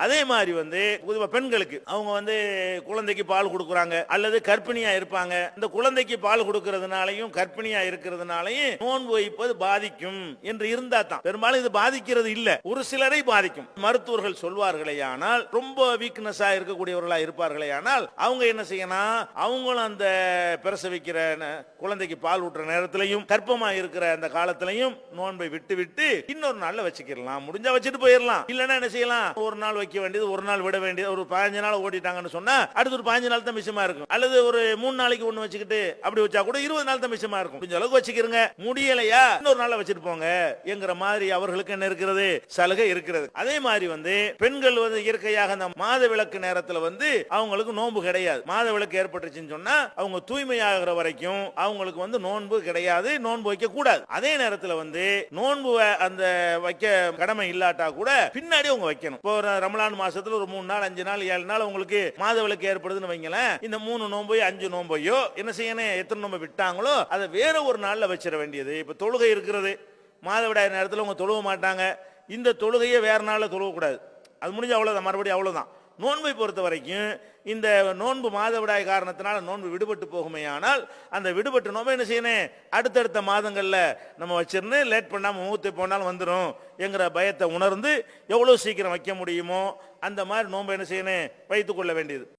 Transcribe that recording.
அதே மாதிரி வந்து பொதுவா பெண்களுக்கு அவங்க வந்து குழந்தைக்கு பால் கொடுக்குறாங்க அல்லது கர்ப்பிணியா இருப்பாங்க. இந்த குழந்தைக்கு பால் கொடுக்கறதுனாலையும் கர்ப்பிணியா இருக்கிறதுனாலையும் நோன்பு வைப்பது பாதிக்கும் என்று இருந்தா தான். பெரும்பாலும் இது பாதிக்கிறது இல்ல. ஒரு சிலரை பாதிக்கும். மருத்துவர்கள் சொல்வார்களே ஆனால் ரொம்ப வீக்னஸா இருக்கக்கூடியவர்களா இருப்பார்களே ஆனால் அவங்க என்ன செய்யணும் அவங்களும் அந்த பிரசவிக்கிற ந- குழந்தைக்கு பால் ஊட்டுற நேரத்திலையும் கர்ப்பமா இருக்கிற அந்த காலத்திலையும் நோன்பை விட்டு விட்டு இன்னொரு நாள்ல வச்சுக்கலாம் முடிஞ்சா வச்சுட்டு போயிடலாம். இல்லைன்னா என்ன செய்யலாம்? ஒரு நாள் வைக்க வேண்டியது ஒரு நாள் விட வேண்டியது ஒரு பதினஞ்சு நாள் ஓட்டிட்டாங்கன்னு சொன்னா அடுத்து ஒரு பதினஞ்சு நாள் தான் மிஷமா இருக்கும். அல்லது ஒரு மூணு நாளைக்கு ஒண்ணு வச்சுக்கிட்டு அப்படி வச்சா கூட இருபது நாள் தான் மிஷமா இருக்கும். கொஞ்சம் அளவுக்கு வச்சுக்கிறங்க முடியலையா? இன்னொரு நாள் வச்சுட்டு போங்க. என்கிற மாதிரி அவர்களுக்கு என்ன இருக்கிறது? சலுகை இருக்கிறது. அதே மாதிரி வந்து பெண்கள் வந்து இயற்கையாக அந்த மாத விளக்கு நேரத்துல வந்து அவங்களுக்கு நோன்பு கிடையாது. மாத விளக்கு ஏற்பட்டுச்சுன்னு சொன்னா அவங்க தூய்மையாகிற வரைக்கும் அவங்களுக்கு வந்து நோன்பு கிடையாது நோன்பு வைக்க கூடாது. அதே நேரத்தில் வந்து நோன்பு வ- அந்த வைக்க கடமை இல்லாட்டா கூட பின்னாடி அவங்க வைக்கணும். இப்போ ரமலான் மாசத்துல ஒரு மூணு நாள் அஞ்சு நாள் ஏழு நாள் உங்களுக்கு மாத விளக்கு ஏற்படுதுன்னு வைங்களேன். இந்த மூணு நோம்பையோ அஞ்சு நோன்பையோ என்ன செய்யணும் எத்தனை நோம்பை விட்டாங்களோ அதை வேற ஒரு நாள்ல வச்சிட வேண்டியது. இப்ப தொழுகை இருக்கிறது. மாதவிடாய் நேரத்தில் அவங்க தொழுவ மாட்டாங்க. இந்த தொழுகையை வேற நாளில் தொழுவக்கூடாது. அது முடிஞ்ச அவ்வளோதான் மறுபடியும் அவ்வளோதான் நோன்பை பொறுத்த வரைக்கும் இந்த நோன்பு மாதவிடாய் காரணத்தினால நோன்பு விடுபட்டு போகுமே ஆனால் அந்த விடுபட்டு நோன்பை என்ன செய்யணும்? அடுத்தடுத்த மாதங்களில் நம்ம வச்சிருந்து லேட் பண்ணாமல் மூத்து போனாலும் வந்துடும் என்கிற பயத்தை உணர்ந்து எவ்வளோ சீக்கிரம் வைக்க முடியுமோ அந்த மாதிரி நோன்பை என்ன செய்யணும்? வைத்துக் கொள்ள வேண்டியது.